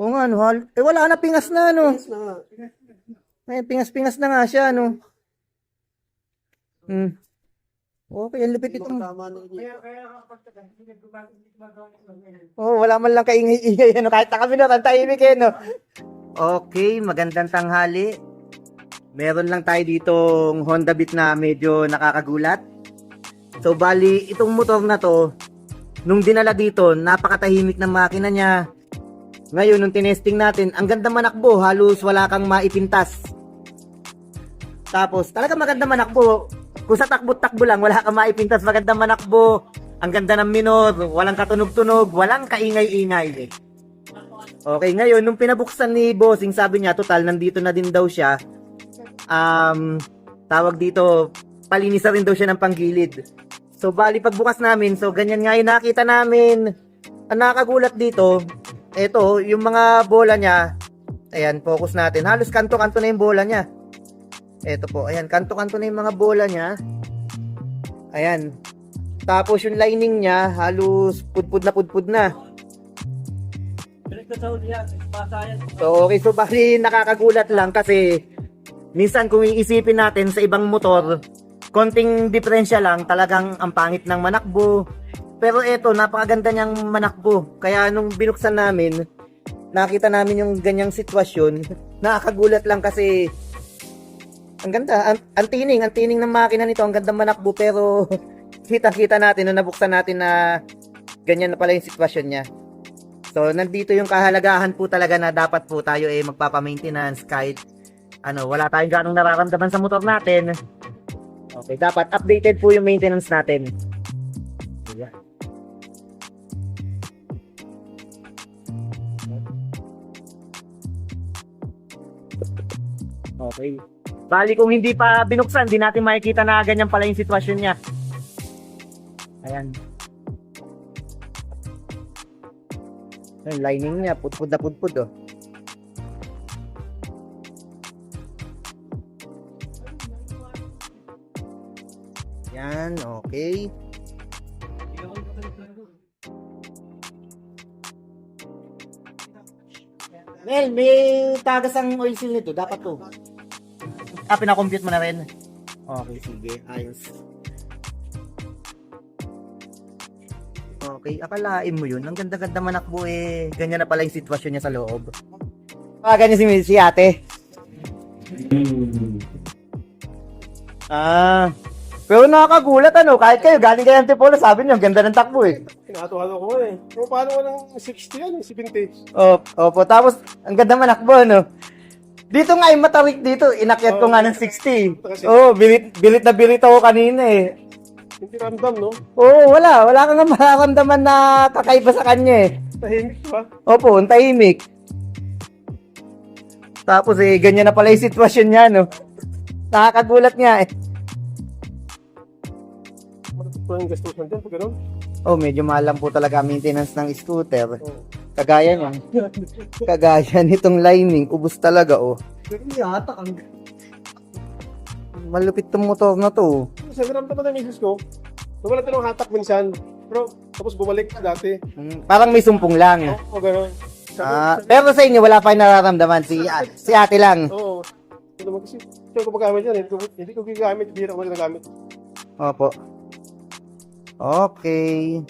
Oo nga, no. hal- Eh, wala na, pingas na, no. Yes na nga. Pingas-pingas na nga siya, no. Hmm. Okay, ang lupit ito. Tama na yun. Oh, wala man lang kaingay-ingay, ano, kahit na kami na, tahimik eh, no. Okay, magandang tanghali. Meron lang tayo ditong Honda Beat na medyo nakakagulat. So, bali, itong motor na to, nung dinala dito, napakatahimik ng makina niya. Ngayon, nung tinesting natin, ang ganda manakbo, halos wala kang maipintas. Tapos, talaga maganda manakbo. Kung sa takbo-takbo lang, wala kang maipintas, maganda manakbo. Ang ganda ng minor, walang katunog-tunog, walang kaingay-ingay. Eh. Okay, ngayon, nung pinabuksan ni Bossing, sabi niya, total, nandito na din daw siya. Um, tawag dito, palinis rin daw siya ng panggilid. So, bali, pagbukas namin, so, ganyan nga yung nakita namin. Ang nakakagulat dito, eto, yung mga bola niya, ayan, focus natin. Halos kanto-kanto na yung bola niya. Eto po, ayan, kanto-kanto na yung mga bola niya. Ayan. Tapos yung lining niya, halos pudpud na pudpud na. So, okay, so bali nakakagulat lang kasi minsan kung iisipin natin sa ibang motor, konting diferensya lang, talagang ang pangit ng manakbo. Pero eto, napakaganda niyang manakbo. Kaya nung binuksan namin, nakita namin yung ganyang sitwasyon, nakakagulat lang kasi ang ganda, ang, ang tining, ang tining ng makina nito, ang ganda manakbo pero kita-kita natin nung nabuksan natin na ganyan na pala yung sitwasyon niya. So, nandito yung kahalagahan po talaga na dapat po tayo eh magpapa-maintenance kahit ano, wala tayong ganong nararamdaman sa motor natin. Okay, dapat updated po yung maintenance natin. Okay. Bali kung hindi pa binuksan, di natin makikita na ganyan pala yung sitwasyon niya. Ayan. Yung lining niya, putpud na putpud oh. Yan, okay. Mel, may tagas ang oil seal nito. Dapat to. Ah, pinakompute mo na rin. Okay, sige. Ayos. Okay, akalain mo yun. Ang ganda-ganda manakbo eh. Ganyan na pala yung sitwasyon niya sa loob. Ah, ganyan si, si ate. Ah. Pero nakakagulat ano, kahit kayo, galing kayo Antipolo, sabi niyo, ang ganda ng takbo eh. Kinatuwa ko eh. Pero paano ko ng 60 yan, 70? Op, opo, tapos, ang ganda manakbo, no? Dito nga, yung matawik dito, inakyat ko nga ng 60. Oo, oh, bilit, bilit na bilit ako kanina eh. Hindi ramdam, no? Oo, wala. Wala kang nga mararamdaman na kakaiba sa kanya eh. Tahimik pa. Opo, ang tahimik. Tapos eh, ganyan na pala yung sitwasyon niya, no? Nakakagulat nga eh. Malapit pa yung gastusan dyan, pag. Oh, medyo mahal lang po talaga ang maintenance ng scooter. Oo. Kagaya niyan. Kagaya nitong lining, ubus talaga oh. Pero hindi hatak ang... Malupit tong motor na to. Sa naramdaman ng misis ko, ito ng hatak minsan. Pero, tapos bumalik dati. Mm, Parang may sumpong lang. Oo, oh, gano'n. Ah, pero sa inyo wala pa yung nararamdaman si si ate lang. Oo. Naman kasi, hindi ko magamit yan. Hindi ko, hindi ko gigamit, hindi ako ginagamit. Opo. Okay.